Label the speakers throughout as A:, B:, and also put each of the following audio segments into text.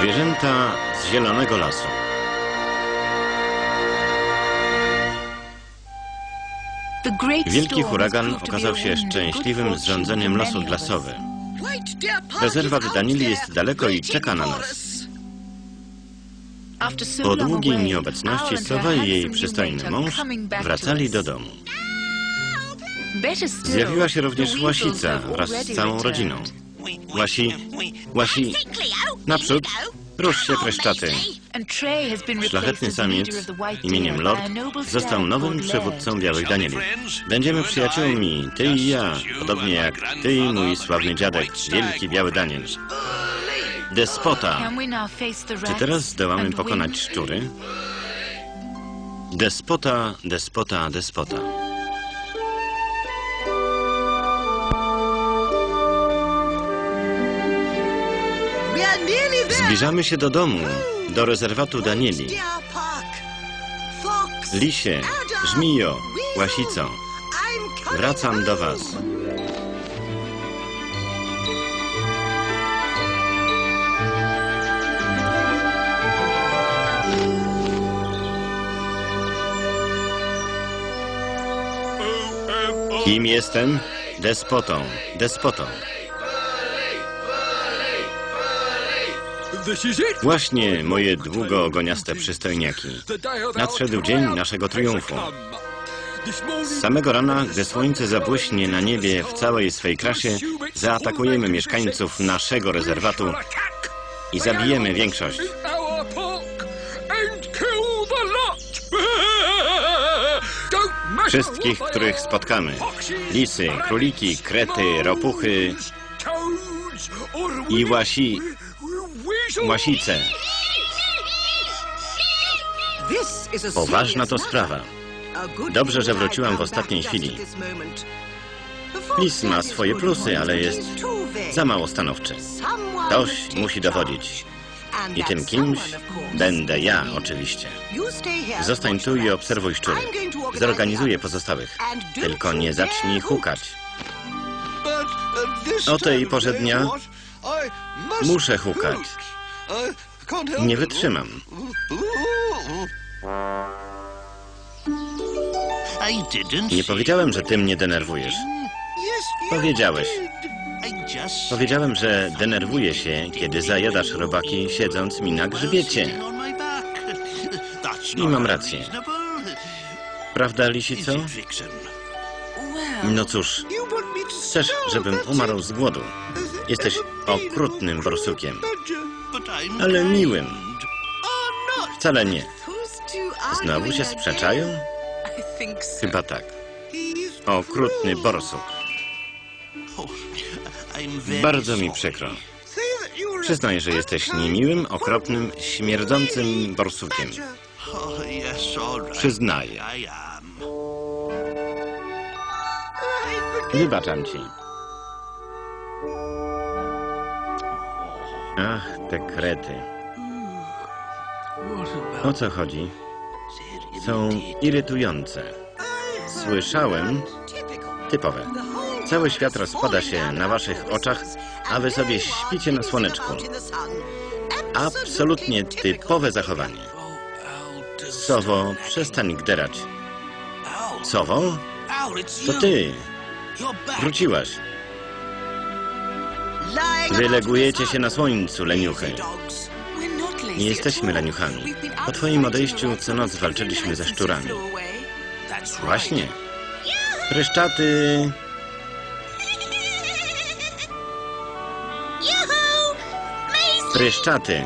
A: Zwierzęta z zielonego lasu. Wielki huragan okazał się szczęśliwym zrządzeniem losów dla sowy. Rezerwat Danili jest daleko i czeka na nas. Po długiej nieobecności sowa i jej przystojny mąż wracali do domu. Zjawiła się również łasica wraz z całą rodziną. Łasi, łasi, naprzód, rusz się kreszczaty. Szlachetny samiec imieniem Lord został nowym przywódcą Białych Danieli. Będziemy przyjaciółmi, ty i ja, podobnie jak ty i mój sławny dziadek, wielki Biały Daniel. Despota! Czy teraz zdołamy pokonać szczury? Despota, despota, despota. Zbliżamy się do domu, do rezerwatu Danieli. Lisie, żmijo, łasico, wracam do was. Kim jestem? Despotą, despotą. Właśnie, moje długoogoniaste przystojniaki. Nadszedł dzień naszego triumfu. Z samego rana, gdy słońce zabłyśnie na niebie w całej swej krasie, zaatakujemy mieszkańców naszego rezerwatu i zabijemy większość. Wszystkich, których spotkamy. Lisy, króliki, krety, ropuchy i łasi, łasice. Poważna to sprawa. Dobrze, że wróciłam w ostatniej chwili. Lis ma swoje plusy, ale jest za mało stanowczy. Ktoś musi dowodzić. I tym kimś będę ja, oczywiście. Zostań tu i obserwuj szczury. Zorganizuję pozostałych. Tylko nie zacznij hukać. O tej porze dnia muszę hukać. Nie wytrzymam. Nie powiedziałem, że ty mnie denerwujesz. Powiedziałeś. Powiedziałem, że denerwuję się, kiedy zajadasz robaki siedząc mi na grzbiecie. I mam rację. Prawda, lisico? No cóż, chcesz, żebym umarł z głodu. Jesteś okrutnym borsukiem, ale miłym. Wcale nie. Znowu się sprzeczają? Chyba tak. Okrutny borsuk. Bardzo mi przykro. Przyznaj, że jesteś niemiłym, okropnym, śmierdzącym borsukiem. Przyznaję. Wybaczam ci. Ach, te krety. O co chodzi? Są irytujące. Słyszałem, typowe. Cały świat rozpada się na waszych oczach, a wy sobie śpicie na słoneczku. Absolutnie typowe zachowanie. Sowo, przestań gderać. Sowo? To ty. Wróciłaś. Wylegujecie się na słońcu, leniuchy. Nie jesteśmy leniuchami. Po twoim odejściu co noc walczyliśmy ze szczurami. Właśnie. Pryszczaty. Pryszczaty.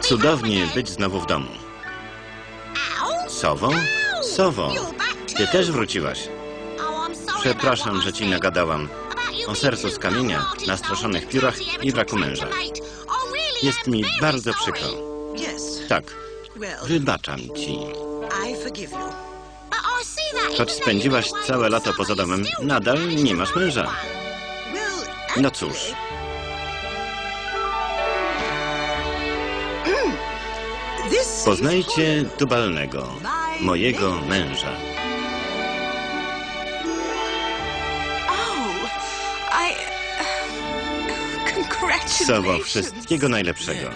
A: Cudownie być znowu w domu. Sowo? Sowo, ty też wróciłaś. Przepraszam, że ci nagadałam. O sercu z kamienia, nastroszonych piórach i braku męża. Jest mi bardzo przykro. Tak, wybaczam ci. Choć spędziłaś całe lato poza domem, nadal nie masz męża. No cóż. Poznajcie Tubalnego, mojego męża. Sowo, wszystkiego najlepszego.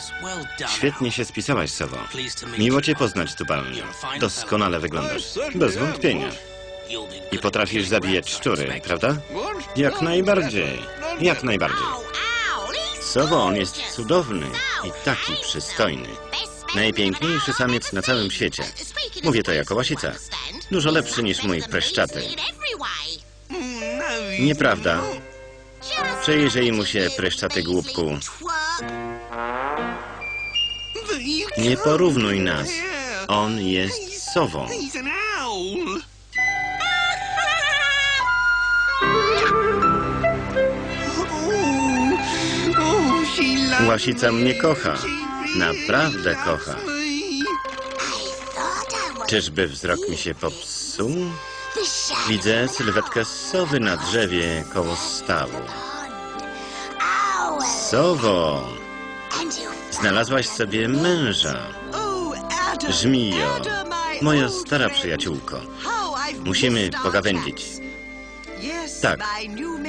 A: Świetnie się spisałaś, Sowo. Miło cię poznać, Tubalnie. Doskonale wyglądasz. Bez wątpienia. I potrafisz zabijać szczury, prawda? Jak najbardziej. Jak najbardziej. Sowo, on jest cudowny i taki przystojny. Najpiękniejszy samiec na całym świecie. Mówię to jako łasica. Dużo lepszy niż mój preszczaty. Nieprawda. Przyjrzyj mu się, preszczaty głupku. Nie porównuj nas. On jest sową. Łasica mnie kocha. Naprawdę kocha. Czyżby wzrok mi się popsuł? Widzę sylwetkę sowy na drzewie koło stawu. Sowo, znalazłaś sobie męża. Żmijo, moja stara przyjaciółko. Musimy pogawędzić. Tak,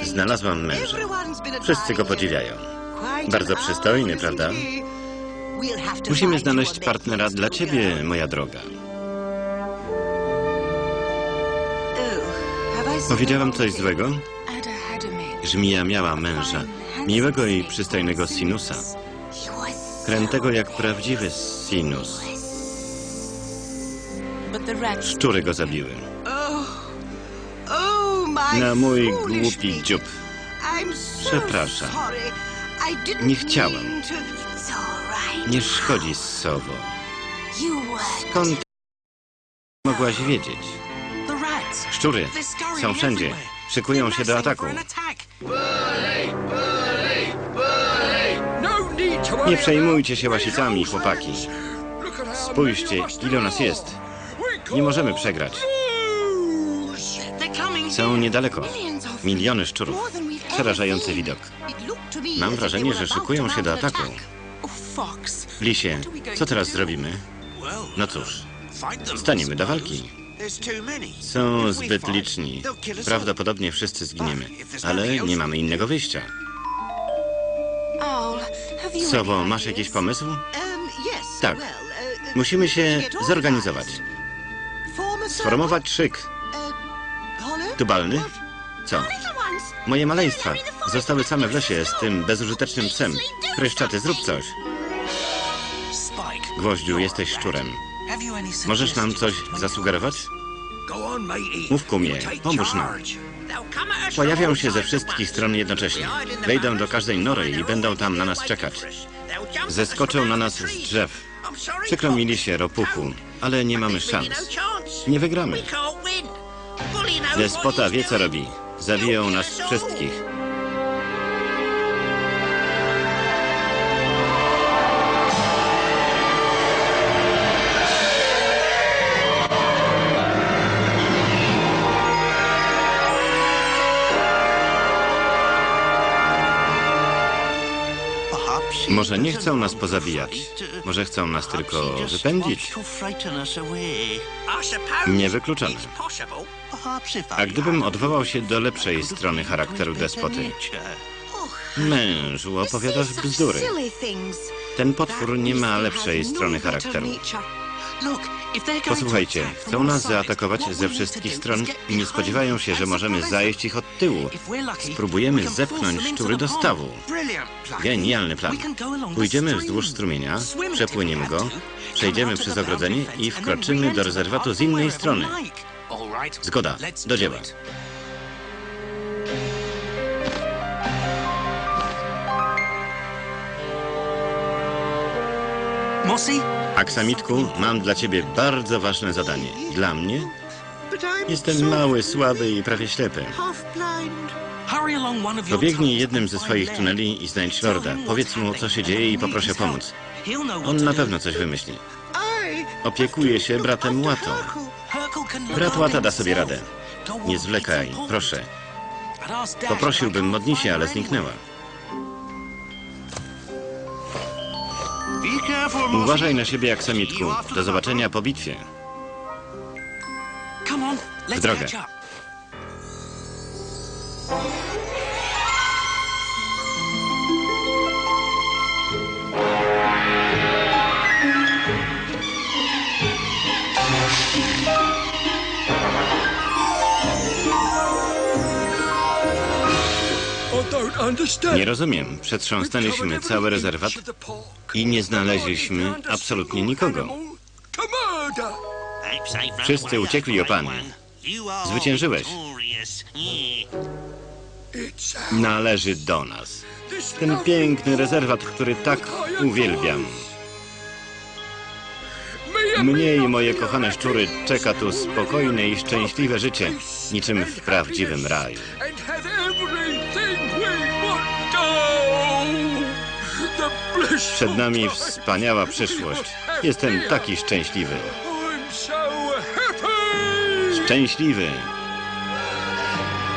A: znalazłam męża. Wszyscy go podziwiają. Bardzo przystojny, prawda? Musimy znaleźć partnera dla ciebie, moja droga. Powiedziałam coś złego? Żmija miała męża, miłego i przystojnego sinusa, krętego jak prawdziwy sinus. Szczury go zabiły.
B: Oh, oh,
A: Na mój głupi dziób. Przepraszam. Nie chciałam. Nie szkodzi sowo. Skąd mogłaś wiedzieć? Szczury są wszędzie. Szykują się do ataku.
C: attack.
A: Nie przejmujcie się łasicami, chłopaki. Spójrzcie, ile nas jest. Nie możemy przegrać. Są niedaleko. Miliony szczurów. Przerażający widok. Mam wrażenie, że szykują się do ataku. Lisie, co teraz zrobimy? No cóż, staniemy do walki. Są zbyt liczni. Prawdopodobnie wszyscy zginiemy. Ale nie mamy innego wyjścia.
D: Any
A: masz jakiś pomysł?
B: Um,
A: Tak.
B: well, uh,
A: Musimy się zorganizować. Sformować szyk.
B: Uh?
A: Tubalny? Co? Moje maleństwa zostały same w lesie z tym bezużytecznym psem. Pryszczaty, zrób coś. Gwoździu, jesteś szczurem. Możesz nam coś zasugerować? Mów kumie, pomóż nam. Pojawią się ze wszystkich stron jednocześnie. Wejdą do każdej nory i będą tam na nas czekać. Zeskoczą na nas z drzew. Przykro mi lisie, ropuchu, ale nie mamy szans. Nie wygramy. Despota wie co robi. Zabiją nas wszystkich. Może nie chcą nas pozabijać. Może chcą nas tylko wypędzić. Niewykluczone. A gdybym odwołał się do lepszej strony charakteru despoty? Mężu, opowiadasz bzdury. Ten potwór nie ma lepszej strony charakteru. Posłuchajcie, chcą nas zaatakować ze wszystkich stron i nie spodziewają się, że możemy zajść ich od tyłu. Spróbujemy zepchnąć szczury do stawu. Genialny plan. Pójdziemy wzdłuż strumienia, przepłyniemy go, przejdziemy przez ogrodzenie i wkroczymy do rezerwatu z innej strony. Zgoda, do dzieła.
C: Mossy?
A: Aksamitku, mam dla ciebie bardzo ważne zadanie. Dla mnie? Jestem mały, słaby i prawie ślepy. Pobiegnij jednym ze swoich tuneli i znajdź Lorda. Powiedz mu, co się dzieje i
C: know what
A: On na pewno coś wymyśli.
B: I
A: Opiekuje się bratem Łatą. Brat Łata da sobie radę. Nie zwlekaj, proszę. Poprosiłbym Modnisię, ale zniknęła. Uważaj na siebie, Aksamitku. Do zobaczenia po bitwie.
C: let's
A: drogę. Nie rozumiem. Przetrząsnęliśmy cały rezerwat i nie znaleźliśmy absolutnie nikogo.
E: Wszyscy uciekli, opanie.
A: Zwyciężyłeś. Należy do nas. Ten piękny rezerwat, który tak uwielbiam. Mnie i moje kochane szczury czeka tu spokojne i szczęśliwe życie, niczym w prawdziwym raju. Przed nami wspaniała przyszłość. Jestem taki szczęśliwy. Szczęśliwy.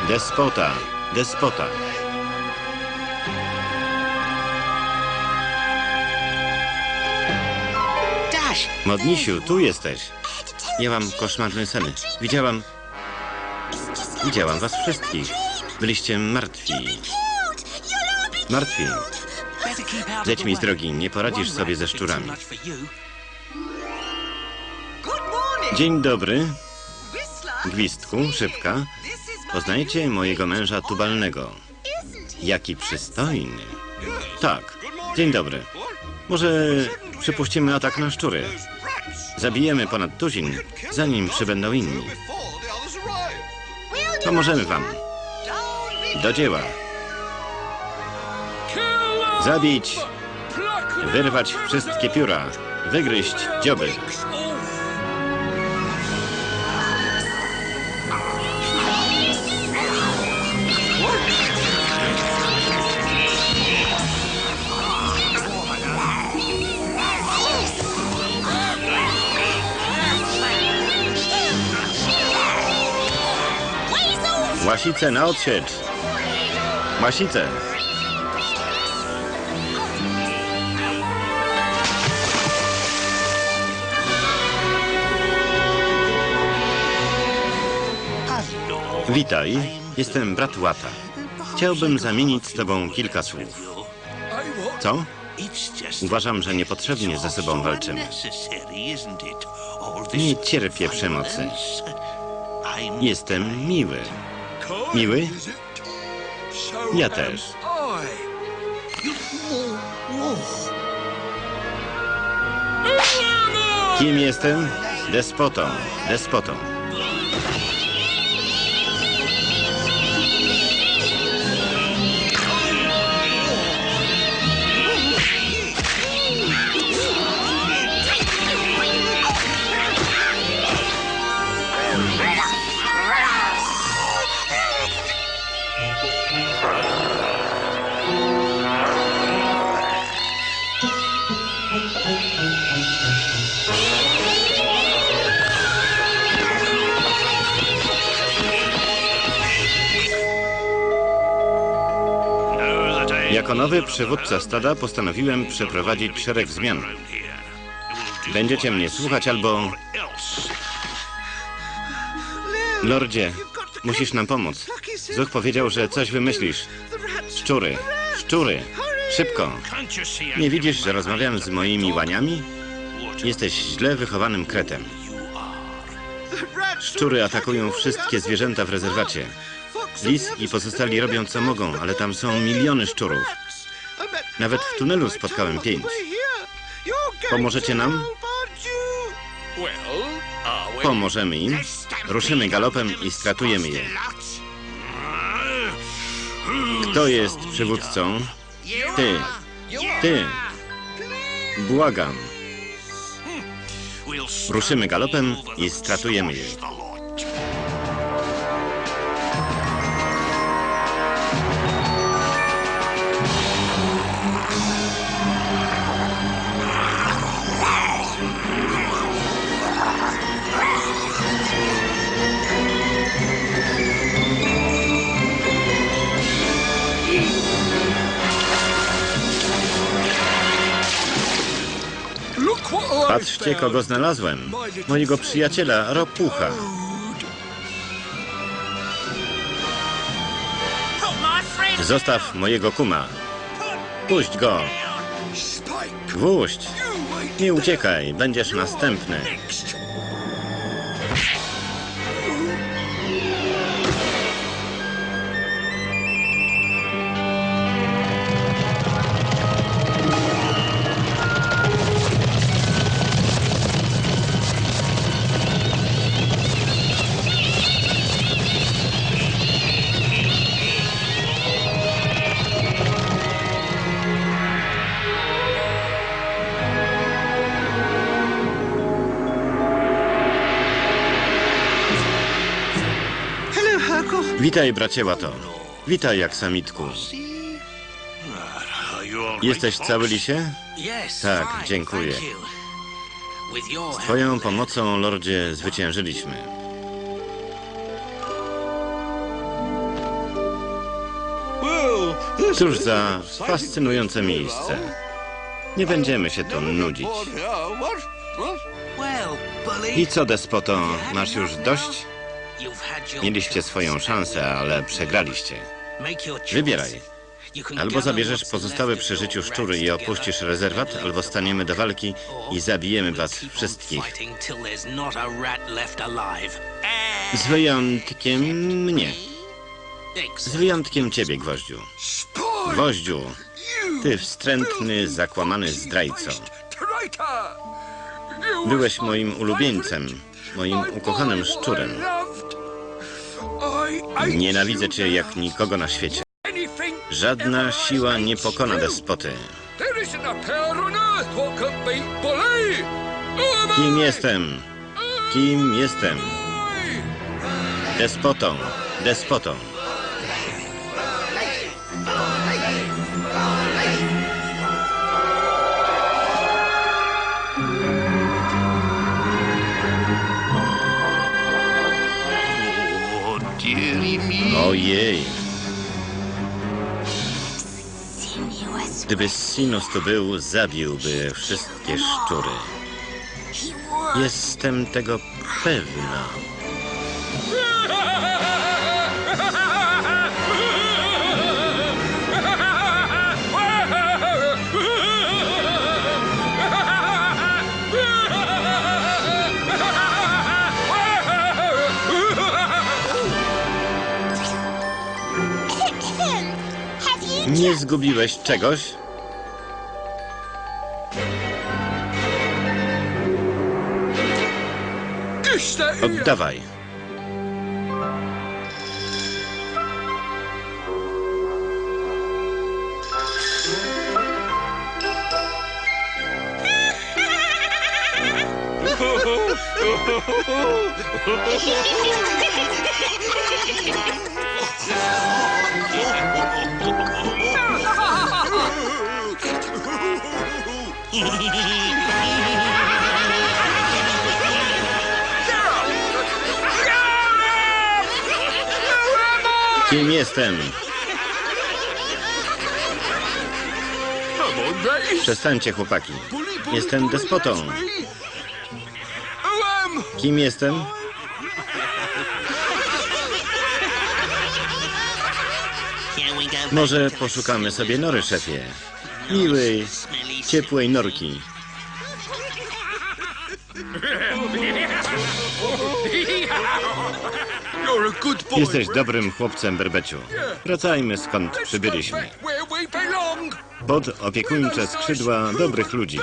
A: Despota, despota. Modnisiu, tu jesteś. Miałam koszmarny sen. Widziałam, widziałam was wszystkich. Byliście martwi. Martwi. Zejdź mi z drogi, nie poradzisz sobie ze szczurami. Dzień dobry, gwizdku, szybka. Poznajcie mojego męża tubalnego. Jaki przystojny. Tak, dzień dobry. Może przypuścimy atak na szczury. Zabijemy ponad tuzin, zanim przybędą inni. Pomożemy wam. Do dzieła. Zabić, wyrwać wszystkie pióra, wygryźć dzioby. Łasice na odsiecz. Łasice. Witaj, jestem brat Łata. Chciałbym zamienić z tobą kilka słów. Co? Uważam, że niepotrzebnie ze sobą walczymy. Nie cierpię przemocy. Jestem miły. Miły? Ja też. Kim jestem? Despotą. Despotą. Jako nowy przywódca stada postanowiłem przeprowadzić szereg zmian. Będziecie mnie słuchać albo... Lordzie, musisz nam pomóc. Zuch powiedział, że coś wymyślisz. Szczury, szczury, szybko. Nie widzisz, że rozmawiam z moimi łaniami? Jesteś źle wychowanym kretem. Szczury atakują wszystkie zwierzęta w rezerwacie. Lis i pozostali robią co mogą, ale tam są miliony szczurów. Nawet w tunelu spotkałem pięć. Pomożecie nam? Pomożemy im. Ruszymy galopem i stratujemy je. Kto jest przywódcą? Ty. Ty. Błagam. Ruszymy galopem i stratujemy je. Patrzcie, kogo znalazłem. Mojego przyjaciela, Ropucha. Zostaw mojego kuma. Puść go. Wóźdź. Nie uciekaj, będziesz następny. Witaj, bracie Łato. Witaj, aksamitku. Jesteś cały lisie? Tak, dziękuję.
C: help,
A: Twoją pomocą, lordzie, zwyciężyliśmy. Cóż za fascynujące miejsce. Nie będziemy się tu nudzić. I co, despoto, masz już dość? Mieliście swoją szansę, ale przegraliście. Wybieraj. Albo zabierzesz pozostałe przy życiu szczury i opuścisz rezerwat, albo staniemy do walki i zabijemy was wszystkich. Z wyjątkiem mnie. Z wyjątkiem ciebie, Gwoździu. Gwoździu, ty wstrętny, zakłamany zdrajco. Byłeś moim ulubieńcem, moim ukochanym szczurem. Nienawidzę cię jak nikogo na świecie. Żadna siła nie pokona despoty. Kim jestem? Kim jestem? Despotą, despotą. Ojej. Gdyby Sinus tu był, zabiłby wszystkie szczury. Jestem tego pewna. Nie zgubiłeś czegoś? Oddawaj. Kim jestem? Przestańcie, chłopaki. Jestem despotą. Kim jestem? Może poszukamy sobie nory, szefie. Miłej, ciepłej norki. Jesteś dobrym chłopcem, Berbeciu. Wracajmy skąd przybyliśmy. Pod opiekuńcze skrzydła dobrych ludzi.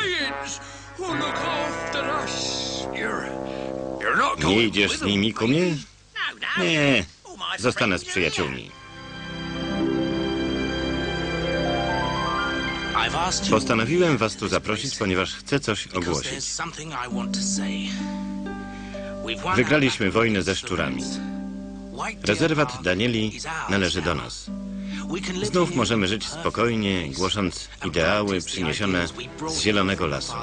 A: Nie idziesz z nimi, kumie? Nie, zostanę z przyjaciółmi. Postanowiłem was tu zaprosić, ponieważ chcę coś ogłosić. Wygraliśmy wojnę ze szczurami. Rezerwat Danieli należy do nas. Znów możemy żyć spokojnie, głosząc ideały przyniesione z Zielonego Lasu.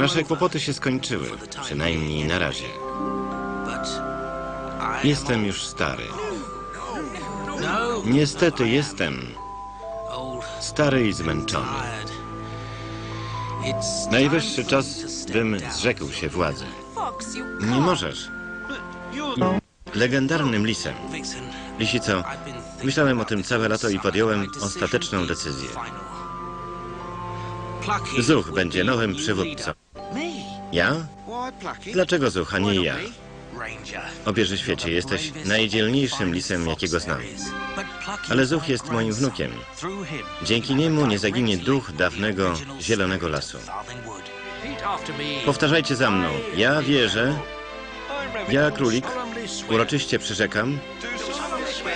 A: Nasze kłopoty się skończyły, przynajmniej na razie. Jestem już stary. Niestety jestem stary i zmęczony. Najwyższy czas, bym zrzekł się władzy. Nie możesz. Legendarnym lisem. Lisico, myślałem o tym całe lato i podjąłem ostateczną decyzję. Zuch będzie nowym przywódcą. Ja? Dlaczego Zuch, a nie ja?
C: Ranger.
A: O Bierze Świecie, jesteś najdzielniejszym lisem, jakiego znam. Ale Zuch jest moim wnukiem. Dzięki niemu nie zaginie duch dawnego Zielonego Lasu. Powtarzajcie za mną. Ja wierzę, ja królik, uroczyście przyrzekam,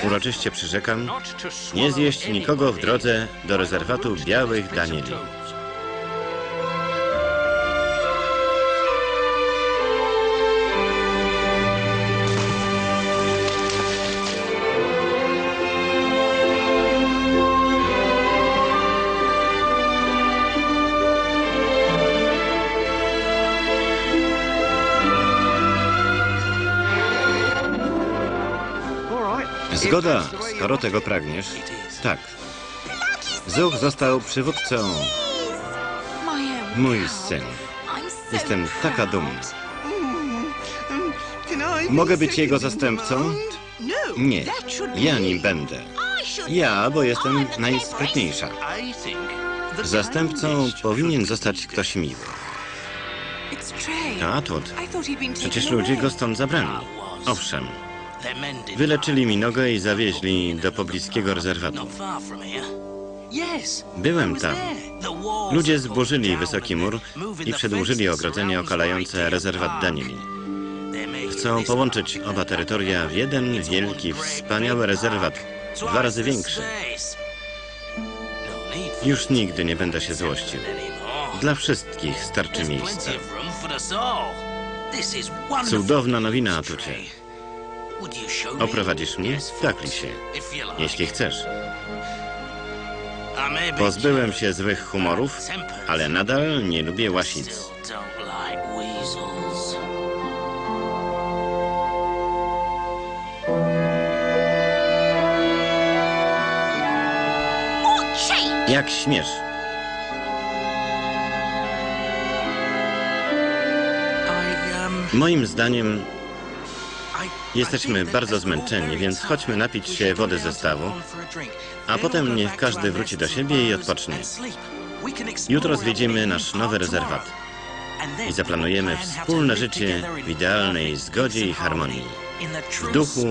A: uroczyście przyrzekam, nie zjeść nikogo w drodze do rezerwatu Białych Danieli. Zgoda, skoro tego pragniesz. Tak. Zuch został przywódcą. Mój syn. Jestem taka dumna.
B: I
A: Mogę być jego zastępcą?
B: No,
A: Nie, ja nim będę. Ja, bo jestem najsprytniejsza. Zastępcą powinien zostać ktoś miły. Atwood. Przecież ludzie go stąd zabrali. Owszem, wyleczyli mi nogę i zawieźli do pobliskiego rezerwatu. Byłem tam. Ludzie zburzyli wysoki mur i przedłużyli ogrodzenie okalające rezerwat
C: making
A: Chcą połączyć oba terytoria w jeden wielki, wspaniały rezerwat, dwa razy większy.
C: No
A: Już nigdy nie będę się złościł. Dla wszystkich starczy miejsca. Cudowna nowina, Atucie. Oprowadzisz mnie? Tak, Lisie. Jeśli chcesz. Pozbyłem się złych humorów, ale nadal nie lubię łasic. Jak śmiesz? Moim zdaniem Jesteśmy bardzo zmęczeni, więc chodźmy napić się wody ze stawu,
C: a
A: potem niech każdy wróci do siebie i odpocznie. Jutro zwiedzimy nasz nowy rezerwat i zaplanujemy wspólne życie w idealnej zgodzie i harmonii, w duchu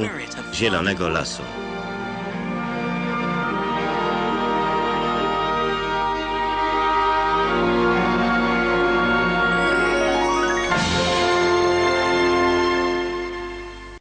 A: Zielonego Lasu.